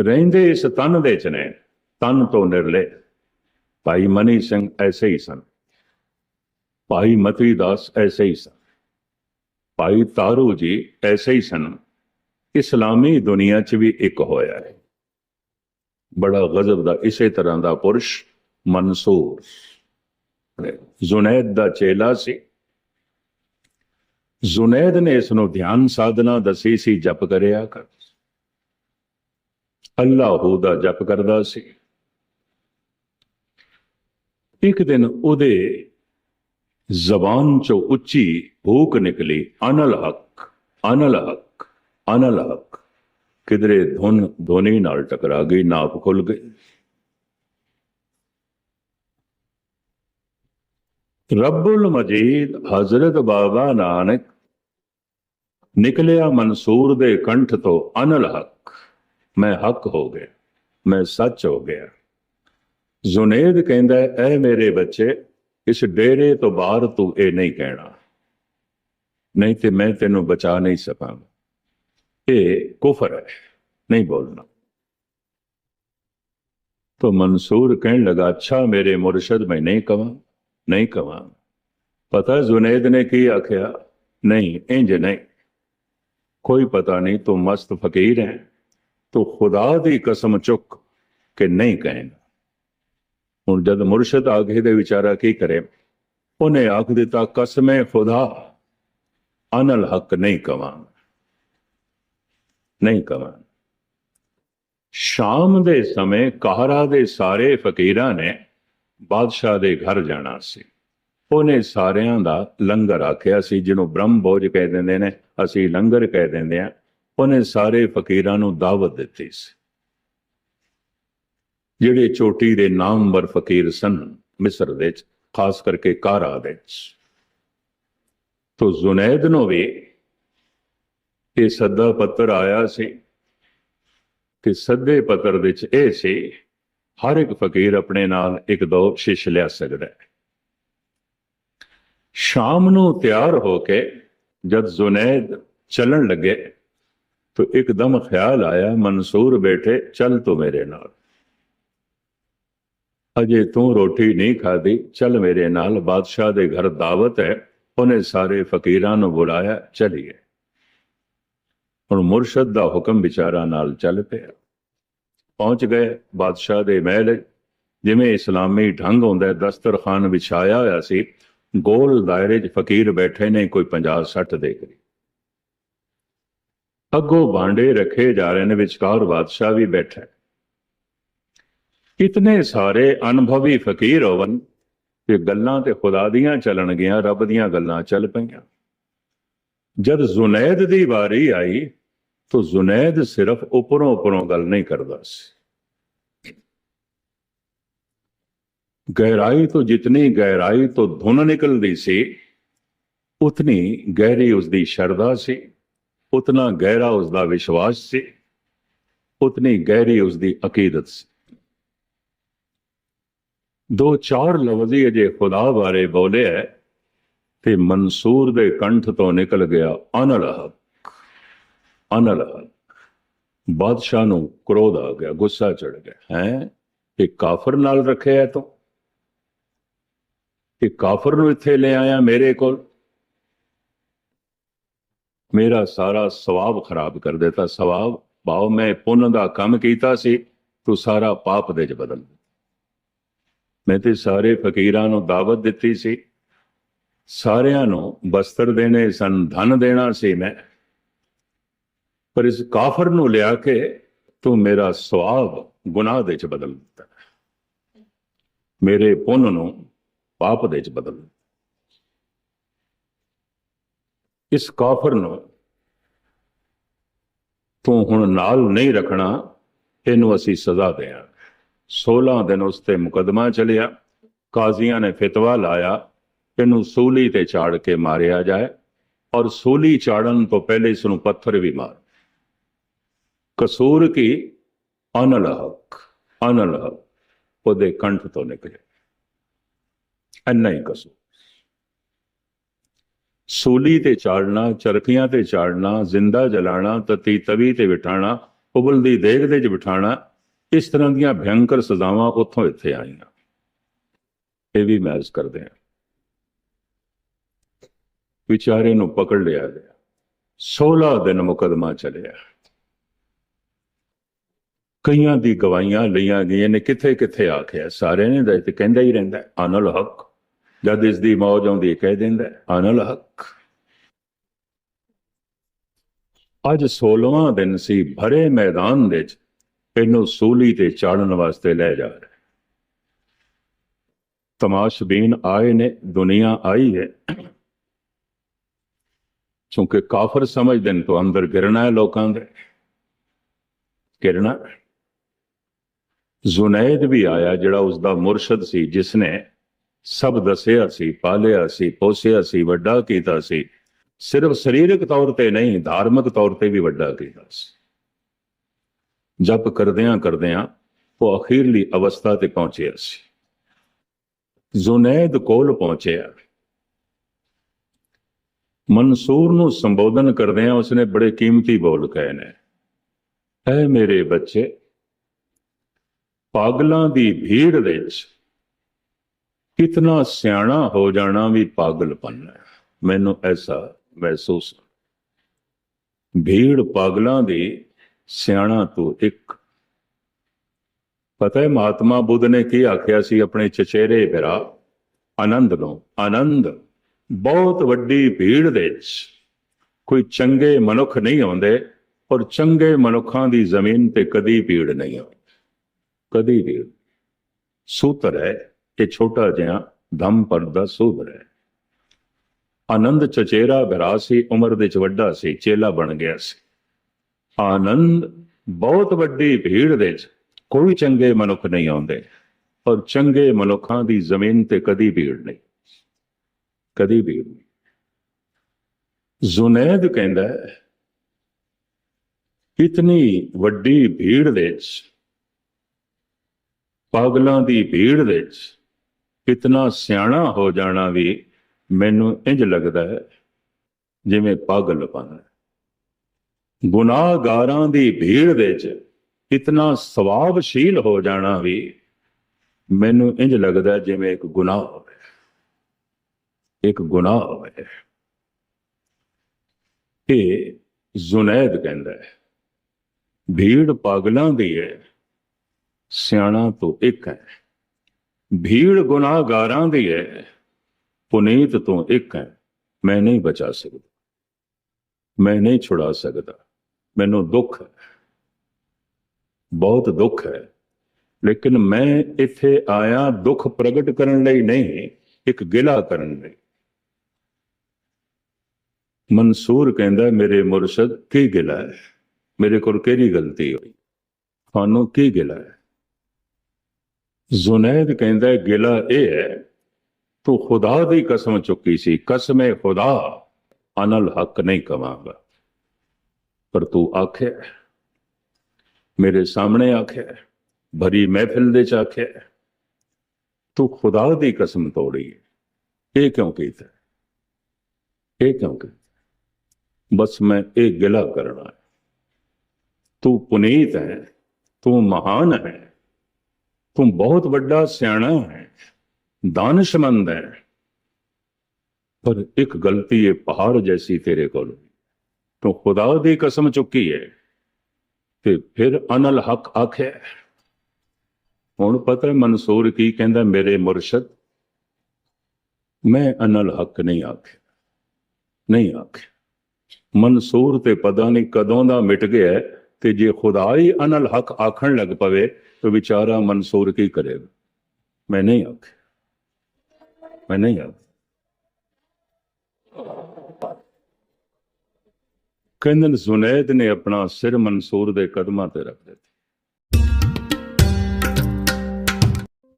ਰਹਿੰਦੇ ਇਸ ਤਨ ਦੇ ਚ ਨੇ, ਤਨ ਤੋਂ ਨਿਰਲੇ। ਭਾਈ ਮਨੀ ਸਿੰਘ ਐਸੇ ਹੀ ਸਨ। ਭਾਈ ਮਤੀ ਦਾਸ ਐਸੇ ਹੀ ਸਨ। ਭਾਈ ਤਾਰੂ ਜੀ ਐਸੇ ਹੀ ਸਨ। ਇਸਲਾਮੀ ਦੁਨੀਆ 'ਚ ਵੀ ਇੱਕ ਹੋਇਆ ਹੈ। ਬੜਾ ਗਜ਼ਬ ਦਾ, ਇਸੇ ਤਰ੍ਹਾਂ ਦਾ ਪੁਰਸ਼ ਮਨਸੂਰ। ਜ਼ੁਨੈਦ ਦਾ ਚੇਲਾ ਸੀ। ਜ਼ੁਨੈਦ ਨੇ ਇਸ ਨੂੰ ਧਿਆਨ ਸਾਧਨਾ ਦੱਸੀ ਸੀ, ਜਪ ਕਰਿਆ ਕਰ। ਅੱਲਾਹੂ ਦਾ ਜਪ ਕਰਦਾ ਸੀ। ਇੱਕ ਦਿਨ ਉਹਦੇ ਜ਼ਬਾਨ ਚੋਂ ਉੱਚੀ ਭੂਕ ਨਿਕਲੀ, ਅਨਲ ਹਕ ਅਨਲ ਹਕ ਅਨਲ ਹਕ। ਕਿਧਰੇ ਧੁਨ ਧੋਨੀ ਨਾਲ ਟਕਰਾ ਗਈ, ਨਾਪ ਖੁੱਲ ਗਈ। ਰੱਬੁਲ ਮਜੀਦ ਹਜ਼ਰਤ ਬਾਬਾ ਨਾਨਕ ਨਿਕਲਿਆ ਮਨਸੂਰ ਦੇ ਕੰਠ ਤੋਂ, ਅਨਲ ਹਕ ਮੈਂ ਹੱਕ ਹੋ ਗਿਆ ਮੈਂ ਸੱਚ ਹੋ ਗਿਆ ਜ਼ੁਨੇਦ ਕਹਿੰਦਾ ਐ ਮੇਰੇ ਬੱਚੇ ਇਸ ਡੇਰੇ ਤੋਂ ਬਾਹਰ ਤੂੰ ਇਹ ਨਹੀਂ ਕਹਿਣਾ ਨਹੀਂ ਤੇ ਮੈਂ ਤੈਨੂੰ ਬਚਾ ਨਹੀਂ ਸਕਾਂਗਾ ਇਹ ਕੁਫਰ ਹੈ ਨਹੀਂ ਬੋਲਣਾ तो मंसूर कहने लगा अच्छा मेरे मुर्शद मैं नहीं कवा नहीं कवा पता जुनेद ने की आख्या नहीं इंज नहीं कोई पता नहीं तू मस्त फकीर है ਤੋ ਖੁਦਾ ਦੀ ਕਸਮ ਚੁੱਕ ਕਿ ਨਹੀਂ ਕਹੇਗਾ ਹੁਣ ਜਦ ਮੁਰਸ਼ਿਦ ਆਖੇ ਦੇ ਵਿਚਾਰਾ ਕੀ ਕਰੇ? ਉਹਨੇ ਆਖ ਦਿੱਤਾ, ਕਸਮੇ ਖੁਦਾ, ਅਨਲ ਹੱਕ ਨਹੀਂ ਕਵਾਂ ਨਹੀਂ ਕਵਾਂ ਸ਼ਾਮ ਦੇ ਸਮੇਂ ਕਹਰਾ ਦੇ ਸਾਰੇ ਫਕੀਰਾਂ ਨੇ ਬਾਦਸ਼ਾਹ ਦੇ ਘਰ ਜਾਣਾ ਸੀ। ਉਹਨੇ ਸਾਰਿਆਂ ਦਾ ਲੰਗਰ ਆਖਿਆ ਸੀ, ਜਿਹਨੂੰ ਬ੍ਰਹਮ ਬੋਝ ਕਹਿ ਦਿੰਦੇ ਨੇ, ਅਸੀਂ ਲੰਗਰ ਕਹਿ ਦਿੰਦੇ ਆ ਉਹਨੇ ਸਾਰੇ ਫਕੀਰਾਂ ਨੂੰ ਦਾਵਤ ਦਿੱਤੀ ਸੀ। ਜਿਹੜੇ ਚੋਟੀ ਦੇ ਨਾਮਵਰ ਫਕੀਰ ਸਨ, ਮਿਸਰ ਦੇ ਵਿੱਚ, ਖਾਸ ਕਰਕੇ ਕਾਰਾ ਦੇ ਵਿੱਚ। ਤੋ ਜ਼ੁਨੈਦ ਨੂੰ ਵੀ ਇਹ ਸੱਦਾ ਪੱਤਰ ਆਇਆ ਸੀ ਕਿ ਸੱਦੇ ਪੱਤਰ ਵਿੱਚ ਇਹ ਸੀ, ਹਰ ਇੱਕ ਫਕੀਰ ਆਪਣੇ ਨਾਲ ਇੱਕ ਦੋ ਸ਼ਿਸ਼ ਲਿਆ ਸਕਦਾ ਹੈ। ਸ਼ਾਮ ਨੂੰ ਤਿਆਰ ਹੋ ਕੇ ਜਦ ਜ਼ੁਨੈਦ ਚੱਲਣ ਲੱਗੇ तो एकदम ख्याल आया मंसूर बेटे चल तो मेरे नाल ਅਜੇ ਤੂੰ ਰੋਟੀ ਨਹੀਂ ਖਾਦੀ ਚੱਲ ਮੇਰੇ ਨਾਲ ਬਾਦਸ਼ਾਹ ਦੇ ਘਰ ਦਾਵਤ ਹੈ ਉਹਨੇ ਸਾਰੇ ਫਕੀਰਾਂ ਨੂੰ ਬੁਲਾਇਆ ਚਲੀਏ ਹੁਣ ਮੁਰਸ਼ਦ ਦਾ ਹੁਕਮ ਵਿਚਾਰਾ ਨਾਲ ਚੱਲ ਪਿਆ ਪਹੁੰਚ ਗਏ ਬਾਦਸ਼ਾਹ ਦੇ ਮਹਿਲ ਜਿਵੇਂ ਇਸਲਾਮੀ ਢੰਗ ਹੁੰਦਾ ਹੈ ਦਸਤਰਖਾਨ ਵਿਛਾਇਆ ਹੋਇਆ ਸੀ ਗੋਲ ਦਾਇਰੇ 'ਚ ਫਕੀਰ ਬੈਠੇ ਨੇ ਕੋਈ 50 60 ਦੇ ਕਰੀ ਅੱਗੋਂ ਬਾਂਡੇ ਰੱਖੇ ਜਾ ਰਹੇ ਨੇ, ਵਿਚਕਾਰ ਬਾਦਸ਼ਾਹ ਵੀ ਬੈਠਾ ਇਤਨੇ ਸਾਰੇ ਅਨੁਭਵੀ ਫਕੀਰ ਹੋਵਨ ਕਿ ਗੱਲਾਂ ਤੇ ਖੁਦਾ ਦੀਆਂ ਚੱਲਣ ਗਿਆ ਰੱਬ ਦੀਆਂ ਗੱਲਾਂ ਚੱਲ ਪਈਆਂ। ਜਦ ਜ਼ੁਨੈਦ ਦੀ ਵਾਰੀ ਆਈ, ਤਾਂ ਜ਼ੁਨੈਦ ਸਿਰਫ ਉਪਰੋਂ ਉਪਰੋਂ ਗੱਲ ਨਹੀਂ ਕਰਦਾ ਸੀ। ਗਹਿਰਾਈ ਤੋਂ ਜਿਤਨੀ ਗਹਿਰਾਈ ਤੋਂ ਧੁਨ ਨਿਕਲਦੀ ਸੀ, ਉਤਨੀ ਗਹਿਰੀ ਉਸ ਦੀ ਸ਼ਰਧਾ ਸੀ। ਉਤਨਾ ਗਹਿਰਾ ਉਸ ਦਾ ਵਿਸ਼ਵਾਸ ਸੀ, ਉਤਨੀ ਗਹਿਰੀ ਉਸ ਦੀ ਸੀ। ਦੋ ਚਾਰ ਲਫ਼ਜ਼ੀ ਅਜੇ ਖੁਦਾ ਬਾਰੇ ਬੋਲਿਆ ਤੇ ਮਨਸੂਰ ਦੇ ਕੰਠ ਤੋਂ ਨਿਕਲ ਗਿਆ ਅਨਲ ਹਕ। ਬਾਦਸ਼ਾਹ ਨੂੰ ਕ੍ਰੋਧ ਆ ਗਿਆ, ਗੁੱਸਾ ਚੜ ਗਿਆ। ਹੈ? ਇਹ ਕਾਫਰ ਨਾਲ ਰੱਖਿਆ ਤੂੰ? ਇਹ ਕਾਫਰ ਨੂੰ ਇੱਥੇ ਲੈ ਆਇਆ ਮੇਰੇ ਕੋਲ? ਮੇਰਾ ਸਾਰਾ ਸਵਾਬ ਖਰਾਬ ਕਰ ਦਿੱਤਾ। ਸਵਾਬ ਭਾਵ ਮੈਂ ਪੁੰਨ ਦਾ ਕੰਮ ਕੀਤਾ ਸੀ, ਤੂੰ ਸਾਰਾ ਪਾਪ ਦੇ ਚ ਬਦਲ ਦਿੱਤਾ। ਮੈਂ ਤੇ ਸਾਰੇ ਫਕੀਰਾਂ ਨੂੰ ਦਾਵਤ ਦਿੱਤੀ ਸੀ। ਸਾਰਿਆਂ ਨੂੰ ਬਸਤਰ ਦੇਣੇ ਸਨ, ਧਨ ਦੇਣਾ ਸੀ ਮੈਂ। ਪਰ ਇਸ ਕਾਫਰ ਨੂੰ ਲਿਆ ਕੇ ਤੂੰ ਮੇਰਾ ਸਵਾਬ ਗੁਨਾਹ ਦੇ ਚ ਬਦਲ ਦਿੱਤਾ। ਮੇਰੇ ਪੁੰਨ ਨੂੰ ਪਾਪ ਦੇ ਚ ਬਦਲ ਦਿੱਤਾ। ਇਸ ਕਾਫਰ ਨੂੰ ਤੂੰ ਹੁਣ ਨਾਲ ਨਹੀਂ ਰੱਖਣਾ, ਇਹਨੂੰ ਅਸੀਂ ਸਜ਼ਾ ਦੇਾਂ 16 ਦਿਨ ਉਸ ਤੇ ਮੁਕਦਮਾ ਚੱਲਿਆ, ਕਾਜ਼ੀਆਂ ਨੇ ਫਤਵਾ ਲਾਇਆ, ਇਹਨੂੰ ਸੂਲੀ ਤੇ ਚਾੜ ਕੇ ਮਾਰਿਆ ਜਾਏ ਔਰ ਸੂਲੀ ਚਾੜਨ ਤੋਂ ਪਹਿਲੇ ਇਸ ਨੂੰ ਪੱਥਰ ਵੀ ਮਾਰ। ਕਸੂਰ ਕੀ? ਅਨਲਹਕ ਅਨਲਹਕ ਉਹਦੇ ਕੰਠ ਤੋਂ ਨਿਕਲੇ। ਅੰਨਾ ਹੀ ਕਸੂਰ। ਸੂਲੀ ਤੇ ਚਾੜਨਾ, ਚਰਖੀਆਂ ਤੇ ਚਾੜਨਾ, ਜ਼ਿੰਦਾ ਜਲਾਣਾ, ਤਤੀ ਤਵੀ ਤੇ ਬਿਠਾਣਾ ਉਬਲਦੀ ਦੇਗ ਦੇ 'ਚ ਬਿਠਾਣਾ, ਇਸ ਤਰ੍ਹਾਂ ਦੀਆਂ ਭਿਆਨਕ ਸਜ਼ਾਵਾਂ ਉੱਥੋਂ ਇੱਥੇ ਆਈਆਂ। ਇਹ ਵੀ ਮੈਜ਼ ਕਰਦੇ ਆ ਵਿਚਾਰੇ ਨੂੰ ਪਕੜ ਲਿਆ ਗਿਆ। 16 ਦਿਨ ਮੁਕਦਮਾ ਚੱਲਿਆ। ਕਈਆਂ ਦੀ ਗਵਾਹੀਆਂ ਲਈਆਂ ਗਈਆਂ ਨੇ ਕਿੱਥੇ ਕਿੱਥੇ ਆਖਿਆ? ਸਾਰੇ ਨੇ ਦਾ ਤੇ ਕਹਿੰਦਾ ਹੀ ਰਹਿੰਦਾ ਅਨਲ ਹਕ। ਜਦ ਇਸ ਦੀ ਮੌਜ ਆਉਂਦੀ ਕਹਿ ਦਿੰਦਾ ਅਨਲ ਹੱਕ। ਅੱਜ 16ਵਾਂ ਦਿਨ ਸੀ, ਭਰੇ ਮੈਦਾਨ ਦੇ ਵਿੱਚ ਇਹਨੂੰ ਸੂਲੀ ਤੇ ਚਾੜਨ ਵਾਸਤੇ ਲੈ ਜਾ ਰਹੇ ਤਮਾਸ਼ਬੀਨ ਆਏ ਨੇ, ਦੁਨੀਆ ਆਈ ਹੈ। ਕਿਉਂਕਿ ਕਾਫਰ ਸਮਝਦੇ ਨੇ, ਤੋਂ ਅੰਦਰ ਗਿਰਣਾ ਹੈ ਲੋਕਾਂ ਦੇ। ਗਿਰਨਾ ਜ਼ੁਨੈਦ ਵੀ ਆਇਆ, ਜਿਹੜਾ ਉਸ ਦਾ ਮੁਰਸ਼ਦ ਸੀ ਜਿਸ ਨੇ ਸਭ ਦੱਸਿਆ ਸੀ, ਪਾਲਿਆ ਸੀ, ਪੋਸਿਆ ਸੀ, ਵੱਡਾ ਕੀਤਾ ਸੀ। ਸਿਰਫ ਸਰੀਰਕ ਤੌਰ ਤੇ ਨਹੀਂ, ਧਾਰਮਿਕ ਤੌਰ ਤੇ ਵੀ ਵੱਡਾ ਕੀਤਾ ਸੀ। ਜਪ ਕਰਦਿਆਂ ਕਰਦਿਆਂ ਉਹ ਅਖੀਰਲੀ ਅਵਸਥਾ ਤੇ ਪਹੁੰਚਿਆ ਸੀ। ਜ਼ੁਨੈਦ ਕੋਲ ਪਹੁੰਚਿਆ। ਮਨਸੂਰ ਨੂੰ ਸੰਬੋਧਨ ਕਰਦਿਆਂ ਉਸਨੇ ਬੜੇ ਕੀਮਤੀ ਬੋਲ ਕਹੇ ਨੇ, ਐ ਮੇਰੇ ਬੱਚੇ, ਪਾਗਲਾਂ ਦੀ ਭੀੜ ਵਿੱਚ ਕਿਤਨਾ ਸਿਆਣਾ ਹੋ ਜਾਣਾ ਵੀ ਪਾਗਲਪਨ ਹੈ। ਮੈਨੂੰ ਐਸਾ ਮਹਿਸੂਸ ਭੀੜ ਪਾਗਲਾਂ ਦੀ ਸਿਆਣਾ ਤੋਂ ਇੱਕ। ਪਤਾ ਹੈ ਮਹਾਤਮਾ ਬੁੱਧ ਨੇ ਕੀ ਆਖਿਆ ਸੀ ਆਪਣੇ ਚਚੇਰੇ ਭਰਾ ਆਨੰਦ ਨੂੰ ਆਨੰਦ। ਬਹੁਤ ਵੱਡੀ ਭੀੜ ਦੇ ਵਿੱਚ। ਕੋਈ ਚੰਗੇ ਮਨੁੱਖ ਨਹੀਂ ਆਉਂਦੇ ਔਰ ਚੰਗੇ ਮਨੁੱਖਾਂ ਦੀ ਜ਼ਮੀਨ ਤੇ ਕਦੀ ਭੀੜ ਨਹੀਂ ਆਉਂਦੀ। ਕਦੀ ਭੀੜ। ਸੂਤਰ ਹੈ ਇਹ ਛੋਟਾ ਜਿਹਾ ਧੰਮ ਪਰ ਦਾ ਸੂਤਰ ਹੈ। ਆਨੰਦ ਚਚੇਰਾ ਭਰਾ ਸੀ ਉਮਰ ਦੇ ਚ ਵੱਡਾ ਸੀ, ਚੇਲਾ ਬਣ ਗਿਆ ਸੀ। ਆਨੰਦ ਬਹੁਤ ਵੱਡੀ ਭੀੜ ਦੇ ਚ ਕੋਈ ਚੰਗੇ ਮਨੁੱਖ ਨਹੀਂ ਆਉਂਦੇ ਔਰ ਚੰਗੇ ਮਨੁੱਖਾਂ ਦੀ ਜ਼ਮੀਨ ਤੇ ਕਦੀ ਭੀੜ ਨਹੀਂ, ਕਦੀ ਭੀੜ ਨਹੀਂ। ਜ਼ੁਨੈਦ ਕਹਿੰਦਾ ਇਤਨੀ ਵੱਡੀ ਭੀੜ ਦੇ ਵਿੱਚ, ਪਾਗਲਾਂ ਦੀ ਭੀੜ ਦੇ ਵਿੱਚ ਇਤਨਾ ਸਿਆਣਾ ਹੋ ਜਾਣਾ ਵੀ ਮੈਨੂੰ ਇੰਜ ਲੱਗਦਾ ਹੈ, ਜਿਵੇਂ ਪਾਗਲਪਨ ਹੈ। ਗੁਨਾਹਗਾਰਾਂ ਦੀ ਭੀੜ ਵਿੱਚ ਇਤਨਾ ਸਵਾਬਸ਼ੀਲ ਹੋ ਜਾਣਾ ਵੀ ਮੈਨੂੰ ਇੰਜ ਲੱਗਦਾ ਜਿਵੇਂ ਇੱਕ ਗੁਨਾਹ ਹੋਵੇ। ਇੱਕ ਗੁਨਾਹ ਹੋਵੇ। ਇਹ ਜ਼ੁਨੈਦ ਕਹਿੰਦਾ ਹੈ, ਭੀੜ ਪਾਗਲਾਂ ਦੀ ਹੈ, ਸਿਆਣਾ ਤੋਂ ਇੱਕ ਹੈ। ਭੀੜ ਗੁਨਾਹਗਾਰਾਂ ਦੀ ਹੈ ਪੁਨੀਤ ਤੋਂ ਇੱਕ ਹੈ, ਮੈਂ ਨਹੀਂ ਬਚਾ ਸਕਦਾ। ਮੈਂ ਨਹੀਂ ਛੁਡਾ ਸਕਦਾ। ਮੈਨੂੰ ਦੁੱਖ ਹੈ। ਬਹੁਤ ਦੁੱਖ ਹੈ। ਲੇਕਿਨ ਮੈਂ ਇੱਥੇ ਆਇਆ ਦੁੱਖ ਪ੍ਰਗਟ ਕਰਨ ਲਈ ਨਹੀਂ, ਇੱਕ ਗਿਲਾ ਕਰਨ ਲਈ। ਮਨਸੂਰ ਕਹਿੰਦਾ, ਮੇਰੇ ਮੁਰਸ਼ਦ, ਕੀ ਗਿਲਾ ਹੈ? ਮੇਰੇ ਕੋਲ ਕਿਹੜੀ ਗਲਤੀ ਹੋਈ? ਤੁਹਾਨੂੰ ਕੀ ਗਿਲਾ ਹੈ? ਜ਼ੁਨੈਦ ਕਹਿੰਦਾ ਗਿਲਾ ਇਹ ਹੈ, ਤੂੰ ਖੁਦਾ ਦੀ ਕਸਮ ਚੁੱਕੀ ਸੀ, ਕਸਮੇ ਖੁਦਾ, ਅਨਲ ਹੱਕ ਨਹੀਂ ਕਵਾਂਗਾ। ਪਰ ਤੂੰ ਆਖਿਆ ਮੇਰੇ ਸਾਹਮਣੇ ਆਖਿਆ ਭਰੀ ਮਹਿਫਿਲ ਦੇ ਚ ਆਖਿਆ ਤੂੰ ਖੁਦਾ ਦੀ ਕਸਮ ਤੋੜੀ ਇਹ ਕਿਉਂ ਕੀਤਾ ਇਹ ਕਿਉਂ ਕੀਤਾ ਬਸ ਮੈਂ ਇਹ ਗਿਲਾ ਕਰਨਾ ਤੂੰ ਪੁਨੀਤ ਹੈ, ਤੂੰ ਮਹਾਨ ਹੈ। ਤੂੰ ਬਹੁਤ ਵੱਡਾ ਸਿਆਣਾ ਹੈ, ਦਾਨਸ਼ਮੰਦ ਹੈ। ਪਰ ਇੱਕ ਗਲਤੀ ਹੈ ਪਹਾੜ ਜੈਸੀ ਤੇਰੇ ਕੋਲ ਤੂੰ ਖੁਦਾ ਦੀ ਕਸਮ ਚੁੱਕੀ ਹੈ ਤੇ ਫਿਰ ਅਨਲ ਹਕ ਆਖਿਆ ਹੁਣ ਪਤਾ ਮਨਸੂਰ ਕੀ ਕਹਿੰਦਾ ਮੇਰੇ ਮੁਰਸ਼ਦ? ਮੈਂ ਅਨਲ ਹਕ ਨਹੀਂ ਆਖਿਆ। ਨਹੀਂ ਆਖਿਆ। ਮਨਸੂਰ ਤੇ ਪਤਾ ਨਹੀਂ ਕਦੋਂ ਦਾ ਮਿਟ ਗਿਆ ਤੇ ਜੇ ਖੁਦਾ ਹੀ ਅਨਲ ਹਕ ਆਖਣ ਲੱਗ ਪਵੇ, ਤਾਂ ਵਿਚਾਰਾ ਮਨਸੂਰ ਕੀ ਕਰੇਗਾ? ਮੈਂ ਨਹੀਂ ਆਖਿਆ। ਮੈਂ ਨਹੀਂ ਆਖਿਆ। ਕਹਿੰਦੇ ਜ਼ੁਨੈਦ ਨੇ ਆਪਣਾ ਸਿਰ ਮਨਸੂਰ ਦੇ ਕਦਮਾਂ ਤੇ ਰੱਖ ਦਿੱਤਾ।